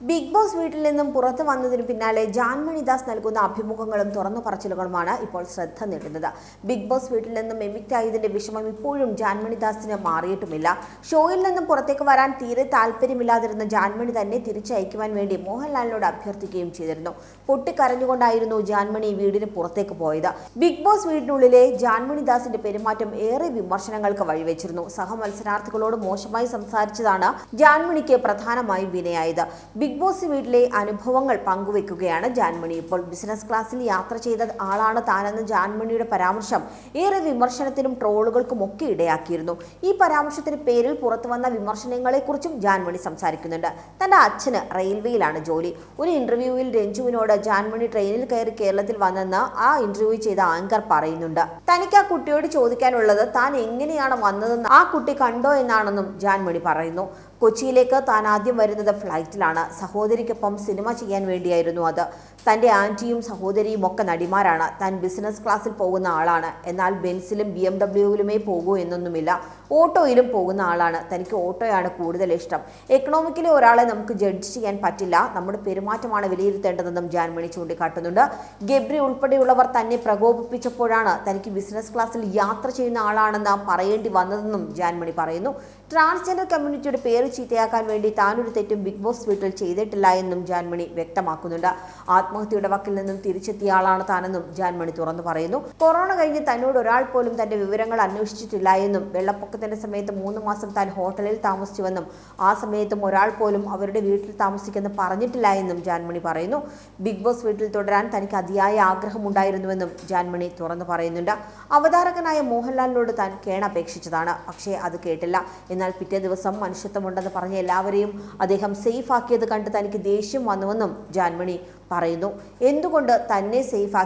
Big boss വീട്ടിൽ നിന്നും പുറത്തു വന്നതിന് പിന്നാലെ ജാൻമണിദാസ് നൽകുന്ന അഭിമുഖങ്ങളും തുറന്നു പറച്ചിലുകളുമാണ് ഇപ്പോൾ ശ്രദ്ധ നേടുന്നത്. ബിഗ് ബോസ് വീട്ടിൽ നിന്നും എവിക്റ്റ് ആയതിന്റെ വിഷമം ഇപ്പോഴും ജാൻമണി ദാസിന് മാറിയിട്ടുമില്ല. ഷോയിൽ നിന്നും പുറത്തേക്ക് വരാൻ തീരെ താല്പര്യമില്ലാതിരുന്ന ജാൻമണി തന്നെ തിരിച്ചയക്കുവാൻ വേണ്ടി മോഹൻലാലിനോട് അഭ്യർത്ഥിക്കുകയും ചെയ്തിരുന്നു. പൊട്ടിക്കരഞ്ഞുകൊണ്ടായിരുന്നു ജാൻമണി വീടിന് പുറത്തേക്ക് പോയത്. ബിഗ് ബോസ് വീടിനുള്ളിലെ ജാൻമണി ദാസിന്റെ പെരുമാറ്റം ഏറെ വിമർശനങ്ങൾക്ക് വഴിവെച്ചിരുന്നു. സഹമത്സരാർത്ഥികളോട് മോശമായി സംസാരിച്ചതാണ് ജാൻമണിക്ക് പ്രധാനമായും വിനയായത്. ബിഗ് ബോസ് വീട്ടിലെ അനുഭവങ്ങൾ പങ്കുവെക്കുകയാണ് ജാൻമണി. ഇപ്പോൾ ബിസിനസ് ക്ലാസ്സിൽ യാത്ര ചെയ്ത ആളാണ് താനെന്ന് ജാൻമണിയുടെ പരാമർശം ഏറെ വിമർശനത്തിനും ട്രോളുകൾക്കും ഒക്കെ ഇടയാക്കിയിരുന്നു. ഈ പരാമർശത്തിന് പേരിൽ പുറത്തു വന്ന വിമർശനങ്ങളെക്കുറിച്ചും ജാൻമണി സംസാരിക്കുന്നുണ്ട്. തന്റെ അച്ഛന് റെയിൽവേയിലാണ് ജോലി. ഒരു ഇന്റർവ്യൂവിൽ രഞ്ജുവിനോട് ജാൻമണി ട്രെയിനിൽ കയറി കേരളത്തിൽ വന്നെന്ന് ആ ഇന്റർവ്യൂ ചെയ്ത ആങ്കർ പറയുന്നുണ്ട്. തനിക്ക് ആ കുട്ടിയോട് ചോദിക്കാനുള്ളത് താൻ എങ്ങനെയാണ് വന്നതെന്ന് ആ കുട്ടി കണ്ടോ എന്നാണെന്നും ജാൻമണി പറയുന്നു. കൊച്ചിയിലേക്ക് താൻ ആദ്യം വരുന്നത് ഫ്ലൈറ്റിലാണ്. സഹോദരിക്കൊപ്പം സിനിമ ചെയ്യാൻ വേണ്ടിയായിരുന്നു അത്. തന്റെ ആന്റിയും സഹോദരിയും ഒക്കെ നടിമാരാണ്. താൻ ബിസിനസ് ക്ലാസ്സിൽ പോകുന്ന ആളാണ്. എന്നാൽ ബെൻസിലും ബി എം ഡബ്ല്യുവിലുമേ പോകൂ എന്നൊന്നുമില്ല. ഓട്ടോയിലും പോകുന്ന ആളാണ്. തനിക്ക് ഓട്ടോയാണ് കൂടുതൽ ഇഷ്ടം. എക്കണോമിക്കലി ഒരാളെ നമുക്ക് ജഡ്ജ് ചെയ്യാൻ പറ്റില്ല. നമ്മുടെ പെരുമാറ്റമാണ് വിലയിരുത്തേണ്ടതെന്നും ജാൻമണി ചൂണ്ടിക്കാട്ടുന്നുണ്ട്. ഗബ്രി ഉൾപ്പെടെയുള്ളവർ തന്നെ പ്രകോപിപ്പിച്ചപ്പോഴാണ് തനിക്ക് ബിസിനസ് ക്ലാസ്സിൽ യാത്ര ചെയ്യുന്ന ആളാണെന്ന് പറയേണ്ടി വന്നതെന്നും ജാൻമണി പറയുന്നു. ട്രാൻസ്ജെൻഡർ കമ്മ്യൂണിറ്റിയുടെ പേര് ചീത്തയാക്കാൻ വേണ്ടി താനൊരു തെറ്റും ബിഗ് ബോസ് വീട്ടിൽ ചെയ്തിട്ടില്ല എന്നും ജാൻമണി വ്യക്തമാക്കുന്നുണ്ട്. ആത്മഹത്യയുടെ വക്കിൽ നിന്നും തിരിച്ചെത്തിയ ആളാണ് താനെന്നും ജാൻമണി തുറന്നു പറയുന്നു. കൊറോണ കഴിഞ്ഞ് തന്നോട് ഒരാൾ പോലും തന്റെ വിവരങ്ങൾ അന്വേഷിച്ചിട്ടില്ല എന്നും വെള്ളപ്പൊക്കത്തിന്റെ സമയത്ത് മൂന്ന് മാസം താൻ ഹോട്ടലിൽ താമസിച്ചുവെന്നും ആ സമയത്തും ഒരാൾ പോലും അവരുടെ വീട്ടിൽ താമസിക്കുന്ന പറഞ്ഞിട്ടില്ല എന്നും ജാൻമണി പറയുന്നു. ബിഗ് ബോസ് വീട്ടിൽ തുടരാൻ തനിക്ക് അതിയായ ആഗ്രഹമുണ്ടായിരുന്നുവെന്നും ജാൻമണി തുറന്നു പറയുന്നുണ്ട്. അവതാരകനായ മോഹൻലാലിനോട് താൻ കേണപേക്ഷിച്ചതാണ്. പക്ഷേ അത് കേട്ടില്ല. എന്നാൽ പിറ്റേ ദിവസം മനുഷ്യത്വമുണ്ടെന്ന് പറഞ്ഞ എല്ലാവരെയും അദ്ദേഹം സേഫ് ആക്കിയത് കണ്ട് തനിക്ക് ദേഷ്യം വന്നുവെന്നും ജാൻമണി പറയുന്നു. എന്തുകൊണ്ട് തന്നെ സേഫ്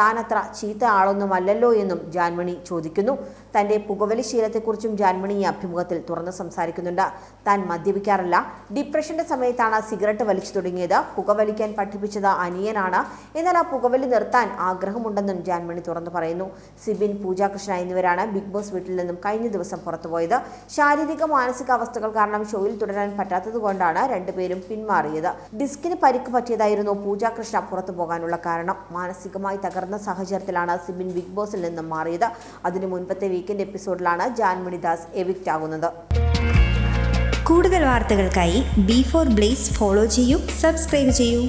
അത്ര ചീത്ത ആളൊന്നുമല്ലല്ലോ എന്നും ജാൻമണി ചോദിക്കുന്നു. തന്റെ പുകവലി ശീലത്തെക്കുറിച്ചും ജാൻമണി ഈ അഭിമുഖത്തിൽ തുറന്ന് സംസാരിക്കുന്നുണ്ട്. താൻ മദ്യപിക്കാറില്ല. ഡിപ്രഷന്റെ സമയത്താണ് സിഗരറ്റ് വലിച്ചു തുടങ്ങിയത്. പുകവലിക്കാൻ പഠിപ്പിച്ചത് അനിയനാണ്. എന്നാൽ ആ പുകവലി നിർത്താൻ ആഗ്രഹമുണ്ടെന്നും ജാൻമണി തുറന്നു പറയുന്നു. സിബിൻ പൂജാകൃഷ്ണ എന്നിവരാണ് ബിഗ് ബോസ് വീട്ടിൽ നിന്നും കഴിഞ്ഞ ദിവസം പുറത്തുപോയത്. ശാരീരിക മാനസിക അവസ്ഥകൾ കാരണം ഷോയിൽ തുടരാൻ പറ്റാത്തതുകൊണ്ടാണ് രണ്ടുപേരും പിന്മാറിയത്. ഡിസ്കിന് പരിക്ക് പറ്റിയതായിരുന്നു പൂജാകൃഷ്ണ പുറത്തു പോകാനുള്ള കാരണം. മാനസികമായി തകർന്ന സാഹചര്യത്തിലാണ് സിബിൻ ബിഗ് ബോസിൽ നിന്നും മാറിയത്. അതിനു മുൻപത്തെ വീക്കെൻഡ് എപ്പിസോഡിലാണ് ജാൻമണി ദാസ് എവിക്റ്റ് ആകുന്നത്. കൂടുതൽ വാർത്തകൾക്കായി ബി ഫോർ ബ്ലേസ് ഫോളോ ചെയ്യൂ സബ്സ്ക്രൈബ് ചെയ്യൂ.